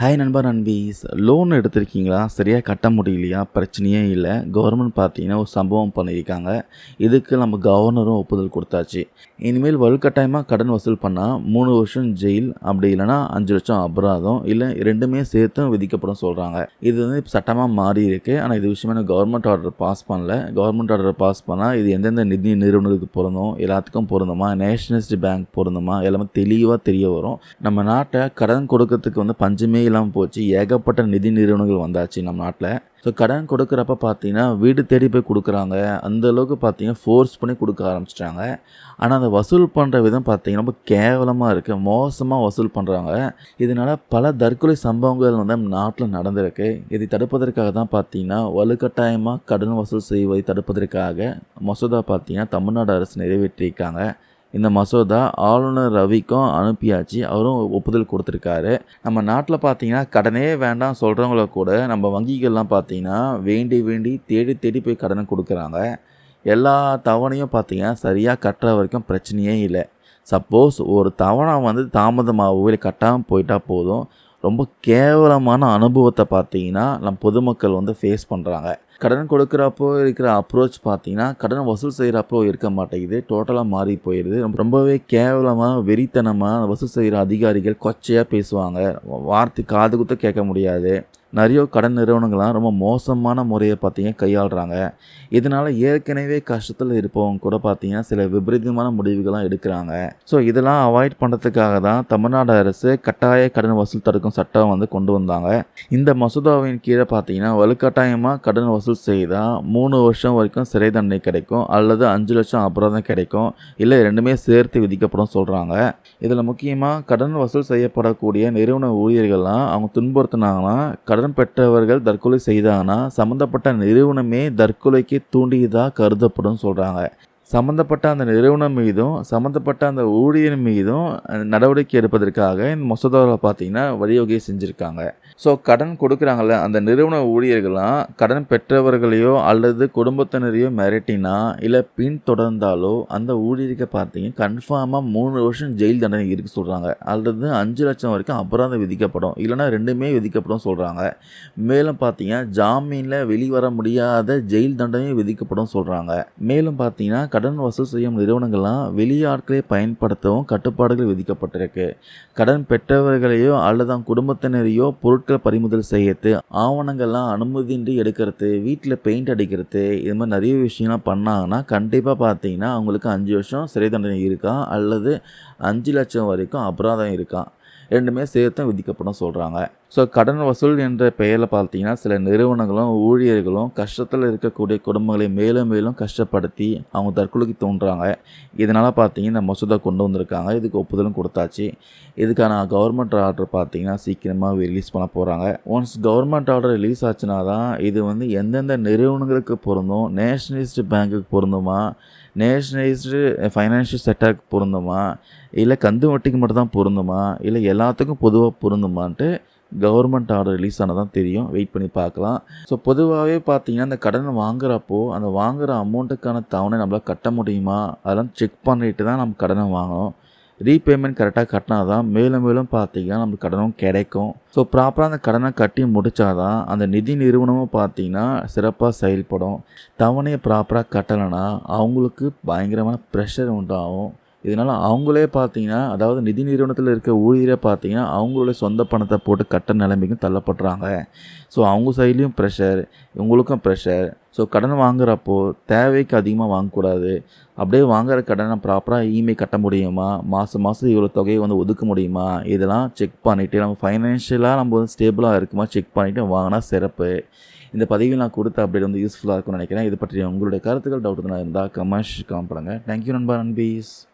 Hi நண்பர் நண்பீஸ் loan எடுத்திருக்கீங்களா? சரியாக கட்ட முடியலையா? பிரச்சனையே இல்லை. கவர்மெண்ட் பார்த்தீங்கன்னா ஒரு சம்பவம் பண்ணியிருக்காங்க. இதுக்கு நம்ம கவர்னரும் ஒப்புதல் கொடுத்தாச்சு. இனிமேல் வலுக்கட்டாயமாக கடன் வசூல் பண்ணால் மூணு வருஷம் ஜெயில் அப்படி இல்லைனா அஞ்சு லட்சம் அபராதம் இல்லை ரெண்டுமே சேர்த்தும் விதிக்கப்படும் சொல்கிறாங்க இது வந்து சட்டமாக மாறி இருக்குது ஆனால் இது விஷயமா கவர்மெண்ட் ஆர்டர் பாஸ் பண்ணல. கவர்மெண்ட் ஆர்டர் பாஸ் பண்ணால் இது எந்தெந்த நிதி நிறுவனத்துக்கு பொருந்தும் எல்லாத்துக்கும் பொருந்துமா? நேஷனலிஸ்ட் பேங்க் பொருந்துமா? எல்லாமே தெளிவாக தெரிய வரும். நம்ம நாட்டை கடன் கொடுக்கறதுக்கு வந்து பஞ்சமே இல்லாமல் போச்சு. ஏகப்பட்ட நிதி நிறுவனங்கள் வந்தாச்சு நம்ம நாட்டில். ஸோ கடன் கொடுக்குறப்ப பார்த்தீங்கன்னா வீடு தேடி போய் கொடுக்குறாங்க. அந்தளவுக்கு பார்த்தீங்கன்னா ஃபோர்ஸ் பண்ணி கொடுக்க ஆரம்பிச்சிட்டாங்க. ஆனால் அந்த வசூல் பண்ணுற விதம் பார்த்தீங்கன்னா ரொம்ப கேவலமாக இருக்குது மோசமாக வசூல் பண்ணுறாங்க இதனால் பல தற்கொலை சம்பவங்கள் வந்து நம்ம நாட்டில் நடந்திருக்கு. இதை தடுப்பதற்காக தான் பார்த்தீங்கன்னா வலுக்கட்டாயமாக கடன் வசூல் செய்வதை தடுப்பதற்காக மசோதா பார்த்தீங்கன்னா தமிழ்நாடு அரசு நிறைவேற்றியிருக்காங்க இந்த மசோதா ஆளுநர் ரவிக்கும் அனுப்பியாச்சு. அவரும் ஒப்புதல் கொடுத்துருக்காரு. நம்ம நாட்டில் பார்த்தீங்கன்னா கடனே வேண்டாம் சொல்கிறவங்கள கூட நம்ம வங்கிகள்லாம் பார்த்தீங்கன்னா வேண்டி வேண்டி தேடி தேடி போய் கடனை கொடுக்குறாங்க. எல்லா தவணையும் பார்த்தீங்கன்னா சரியாக கட்டுற வரைக்கும் பிரச்சனையே இல்லை. சப்போஸ் ஒரு தவணை வந்து தாமதமாகவோ இல்லை கட்டாமல் போயிட்டால் போதும். ரொம்ப கேவலமான அனுபவத்தை பார்த்தீங்கன்னா நம்ம பொதுமக்கள் வந்து ஃபேஸ் பண்ணுறாங்க கடன் கொடுக்குறப்போ இருக்கிற அப்ரோச் பார்த்தீங்கன்னா கடன் வசூல் செய்கிறப்போ இருக்க மாட்டேங்குது. டோட்டலாக மாறி போயிடுது ரொம்பவே கேவலமாக வெறித்தனமாக வசூல் செய்கிற அதிகாரிகள் கொச்சையாக பேசுவாங்க. வார்த்தை காது குத்த கேட்க முடியாது. நிறைய கடன் நிறுவனங்கள்லாம் ரொம்ப மோசமான முறையை பார்த்தீங்கன்னா கையாளுறாங்க. இதனால் ஏற்கனவே கஷ்டத்தில் இருப்பவங்க கூட பார்த்தீங்கன்னா சில விபரீதமான முடிவுகள்லாம் எடுக்கிறாங்க. ஸோ இதெல்லாம் அவாய்ட் பண்ணுறதுக்காக தான் தமிழ்நாடு அரசு கட்டாய கடன் வசூல் தடுக்கும் சட்டம் வந்து கொண்டு வந்தாங்க. இந்த மசோதாவின் கீழே பார்த்தீங்கன்னா வலுக்கட்டாயமாக கடன் வசூல் வசூல் செய்தால் மூணு வருஷம் வரைக்கும் சிறை தண்டனை கிடைக்கும் அல்லது அஞ்சு லட்சம் அபராதம் கிடைக்கும் இல்லை ரெண்டுமே சேர்த்து விதிக்கப்படும் சொல்கிறாங்க இதில் முக்கியமாக கடன் வசூல் செய்யப்படக்கூடிய நிறுவன ஊழியர்கள்லாம் அவங்க துன்புறுத்தினாங்கன்னா கடன் பெற்றவர்கள் தற்கொலை செய்தாங்கன்னா சம்மந்தப்பட்ட நிறுவனமே தற்கொலைக்கு தூண்டியதாக கருதப்படும் சொல்கிறாங்க சம்மந்தப்பட்ட அந்த நிறுவனம் மீதும் சம்மந்தப்பட்ட அந்த ஊழியர் மீதும் நடவடிக்கை எடுப்பதற்காக இந்த மசோதாவில் பார்த்தீங்கன்னா வழிவகை செஞ்சுருக்காங்க. ஸோ கடன் கொடுக்குறாங்கல்ல அந்த நிறுவன ஊழியர்கள்லாம் கடன் பெற்றவர்களையோ அல்லது குடும்பத்தினரையோ மிரட்டினா இல்லை பின் தொடர்ந்தாலோ அந்த ஊழியருக்கு பார்த்தீங்கன்னா கன்ஃபார்மாக மூணு வருஷம் ஜெயில் தண்டனை இருக்கு சொல்கிறாங்க அல்லது அஞ்சு லட்சம் வரைக்கும் அபராதம் விதிக்கப்படும். இல்லைனா ரெண்டுமே விதிக்கப்படும் சொல்கிறாங்க மேலும் பார்த்தீங்கன்னா ஜாமீனில் வெளிவர முடியாத ஜெயில் தண்டனையும் விதிக்கப்படும் சொல்கிறாங்க மேலும் பார்த்தீங்கன்னா கடன் வசூல் செய்யும் நிறுவனங்கள்லாம் வெளியாட்களை பயன்படுத்தவும் கட்டுப்பாடுகள் விதிக்கப்பட்டிருக்கு. கடன் பெற்றவர்களையோ அல்லது அவங்க குடும்பத்தினரையோ பொருட்களை பறிமுதல் செய்யறது ஆவணங்கள்லாம் அனுமதியின்றி எடுக்கிறது வீட்டில் பெயிண்ட் அடிக்கிறது இது மாதிரி நிறைய விஷயம்லாம் பண்ணாங்கன்னா கண்டிப்பாக பார்த்தீங்கன்னா அவங்களுக்கு அஞ்சு வருஷம் சிறை தண்டனை இருக்கா அல்லது அஞ்சு லட்சம் வரைக்கும் அபராதம் இருக்கா? ரெண்டுமே சேர்த்தும் விதிக்கப்படும் சொல்கிறாங்க ஸோ கடன் வசூல் என்ற பெயரில் பார்த்தீங்கன்னா சில நிறுவனங்களும் ஊழியர்களும் கஷ்டத்தில் இருக்கக்கூடிய குடும்பங்களை மேலும் மேலும் கஷ்டப்படுத்தி அவங்க தற்கொலைக்கு தோன்றாங்க. இதனால் பார்த்தீங்கன்னா இந்த மசோதா கொண்டு வந்திருக்காங்க. இதுக்கு ஒப்புதலும் கொடுத்தாச்சு. இதுக்கான கவர்மெண்ட் ஆர்டர் பார்த்தீங்கன்னா சீக்கிரமாக ரிலீஸ் பண்ண போகிறாங்க ஒன்ஸ் கவர்மெண்ட் ஆர்டர் ரிலீஸ் ஆச்சுன்னா தான் இது வந்து எந்தெந்த நிறுவனங்களுக்கு பொருந்தும்? நேஷனலிஸ்ட் பேங்க்குக்கு பொருந்துமா? நேஷனலைஸ்டு ஃபைனான்ஷியல் செக்டருக்கு பொருந்துமா? இல்லை கந்து வட்டிக்கு மட்டும் தான் பொருந்துமா? இல்லை எல்லாத்துக்கும் பொதுவாக பொருந்துமான்ட்டு கவர்மெண்ட் ஆர்டர் ரிலீஸ் ஆனால் தான் தெரியும். வெயிட் பண்ணி பார்க்கலாம். ஸோ பொதுவாகவே பார்த்தீங்கன்னா அந்த கடனை வாங்குறப்போ அந்த வாங்குகிற அமௌண்ட்டுக்கான தவணை நம்மளால் கட்ட முடியுமா? அதெல்லாம் செக் பண்ணிட்டு தான் நம்ம கடனை வாங்கணும். ரீபேமெண்ட் கரெக்டாக கட்டினா தான் மேலும் மேலும் பார்த்தீங்கன்னா நமக்கு கடனும் கிடைக்கும். ஸோ ப்ராப்பராக அந்த கடனை கட்டி முடித்தாதான் அந்த நிதி நிறுவனமும் பார்த்தீங்கன்னா சிறப்பாக செயல்படும். தவணையை ப்ராப்பராக கட்டலைன்னா அவங்களுக்கு பயங்கரமான ப்ரெஷர் உண்டாகும். இதனால் அவங்களே பார்த்தீங்கன்னா அதாவது நிதி நிறுவனத்தில் இருக்க ஊழியரை பார்த்தீங்கன்னா அவங்களுடைய சொந்த பணத்தை போட்டு கட்ட நிலைமைக்கும் தள்ளப்படுறாங்க. ஸோ அவங்க சைட்லேயும் ப்ரெஷர் இவங்களுக்கும் ப்ரெஷர் ஸோ கடன் வாங்குறப்போ தேவைக்கு அதிகமாக வாங்கக்கூடாது. அப்படியே வாங்குற கடனை ப்ராப்பராக இஎம்ஐ கட்ட முடியுமா? மாதம் மாதம் இவ்வளோ தொகையை வந்து ஒதுக்க முடியுமா? இதெல்லாம் செக் பண்ணிவிட்டு நம்ம ஃபைனான்ஷியலாக நம்ம வந்து ஸ்டேபிளாக இருக்குமா? செக் பண்ணிவிட்டு வாங்கினா சிறப்பு. இந்த பதிவில் நான் கொடுத்த அப்டேட் வந்து யூஸ்ஃபுல்லாக இருக்கும்னு நினைக்கிறேன். இது பற்றி உங்களுடைய கருத்துக்கள் டவுட் இருந்தால் கமர்ஷ் காம் தேங்க்யூ நண்பா நண்பீஸ்.